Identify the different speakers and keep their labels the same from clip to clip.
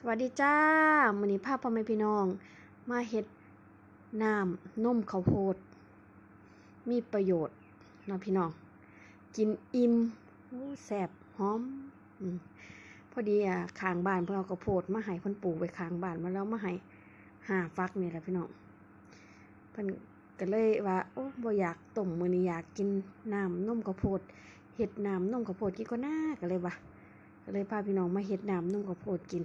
Speaker 1: สวัสดีจ้ามื้อนี้พาพ่อแม่พี่น้อง มาเฮ็ดน้ำนมข้าวโพด มีประโยชน์เนาะพี่น้อง กินอิ่มแซ่บหอมอมพอดีอะข้างบ้านเพิ่นเอาข้าวโพดมาให้เพิ่นปลูกไว้ข้างบ้านมาแล้วมาให้หาฟักนี่แหละพี่น้องเพิ่นก็เลยว่าโอ้บ่อยากต้มมื้อนี้อยากกินน้ำนมข้าวโพดเฮ็ดน้ำนมข้าวโพดกินก็น่าก็เลยว่าก็เลยพาพี่น้องมาเฮ็ดน้ำนมข้าวโพดกิน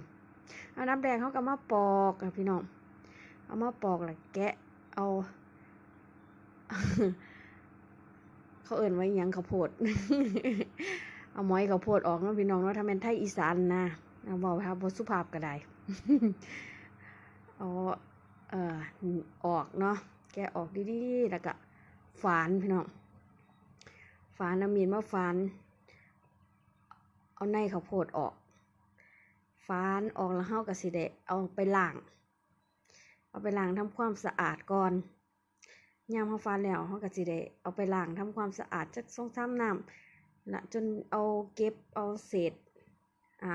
Speaker 1: เอาน้ำแดงเขาก็มาปอกอะพี่น้อง เอามาปอกแล้วแกะ เอา เขาเอิ่นไว้ยังข้าวโพด เอาหมอยข้าวโพดออกนะพี่น้องเนาะถ้าเป็นไทยอีสานนะเอาบอกครับบทสุภาพก็ได้ เอาเอ่อออกเนาะ แกะออกดีๆ แล้วก็ฝานพี่น้อง ฝานน้ำมีนมาฝาน เอาในข้าวโพดออก ฟานออกแล้วเฮาก็สิได้เอาไปล้าง เอาไปล้างทำความสะอาดก่อนยามเฮาฟานแล้วเฮาก็สิได้เอาไปล้างทำความสะอาดจักสองสามน้ำละจนเอาเก็บเอาเศษอ่า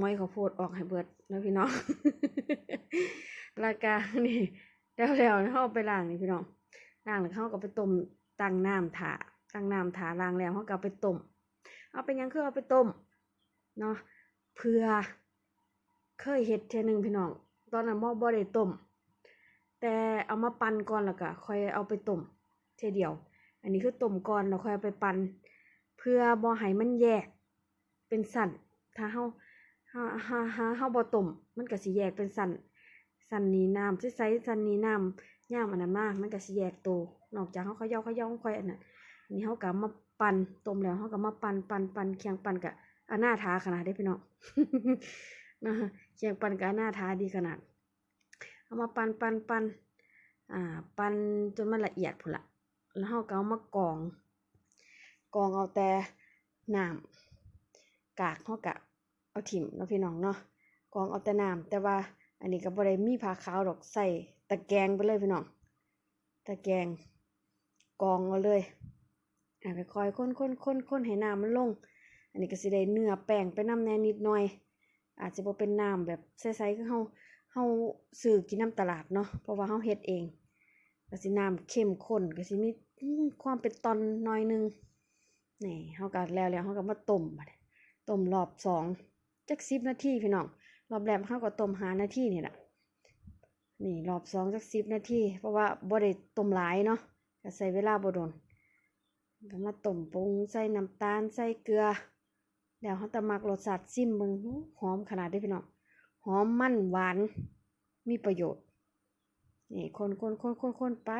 Speaker 1: ม้อยข้าวโพดออกให้เบิดแล้วพี่น้องแล้วก็นี่แล้วแล้วเฮาเอาไปล้างนี่พี่น้องล้างแล้วเฮาก็ไปต้มตั้งน้ำถาตั้งน้ำถาล้างแล้วเฮาก็เอาไปต้ม เอาไปยังคือเอาไปต้มเนาะเพื่อเคยเฮ็ดเทนึงพี่น้อง ตอนนั้นบ่บ่ได้ต้ม แต่เอามาปั่นก่อนแล้วก็ค่อยเอาไปต้มเทเดียว อันนี้คือต้มก่อนแล้วค่อยเอาไปปั่นเพื่อบ่ให้มันแยกเป็นสั่นถ้าเฮาถ้าถ้าถ้าเฮาบ่ต้มมันก็สิแยกเป็นสั่นสั่นนี้น้ำใสๆสั่นนี้น้ำย่ามอันนั้นมากมันก็สิแยกโตวนอกจากเฮาเขย่าเขย่าค่อยอันนั้น นนี้เขาก็มาปั่นต้มแล้วเขาก็มาปั่นปั่นปั่นเคียงปั่นกับอาหน้าทาขนาดได้พี่น้องนะเคียงปั่นกับอาหน้าทาดีขนาดเอามาปั่นปั่นปั่นอ่า ปั่นจนมันละเอียดพุ่นละแล้วเขาก็เอามากรองกรองเอาแต่น้ำกากเขากะเอาถิ่มเนาะพี่น้องเนาะกรองเอาแต่น้ำแต่ว่าอันนี้ก็บ่ได้มีผ้าขาวดอกใส่ตะแกรงไปเลยพี่น้องตะแกรงกรองเอาเลย อ่าไปคอยค้นค้นค้นค้นให้น้ำมันลง อันนี้ก็สิได้เนื้อแป้งไปน้ำแน่นิดหน่อย อาจจะบ่เป็นน้ำแบบใสๆคือเฮาเฮาซื้อกินน้ำตลาดเนาะเพราะว่าเฮาเฮ็ดเองก็สิน้ำเข้มข้นก็สิมีความเป็นตอนน่อยหนึงนี่เฮาก็แล้วแล้วเฮาก็มาต้มบัดต้มรอบสองจัก10นาทีพี่น้องรอบแรกเฮาก็ต้ม5นาทีนี่แหละนี่รอบสองจัก10นาทีเพราะว่าบ่ได้ต้มหลายเนาะก็ใช้เวลาบ่โดน ก็มาต้มปรุงใส่น้ำตาลใส่เกลือแล้วเขาตะมักรสชาติซิมเบิงหอมขนาดได้พี่น้องหอมมันหวาน มีประโยชน์นี่คนคนคนคนคนไป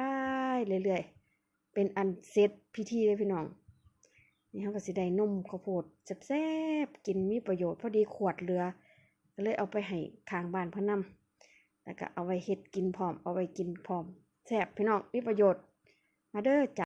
Speaker 1: เรื่อยๆเป็นอันเสร็จพิธีเลยพี่น้องนี่เขาก็สิได้นมข้าวโพดแซ่บๆกินมีประโยชน์พอดีขวดเรือก็เลยเอาไปให้ข้างบ้านเพนนำแล้วก็เอาไว้เฮ็ดกินพร้อม เอาไว้กินพร้อมแซ่บพี่น้องมีประโยชน์มาเด้อจ้ะ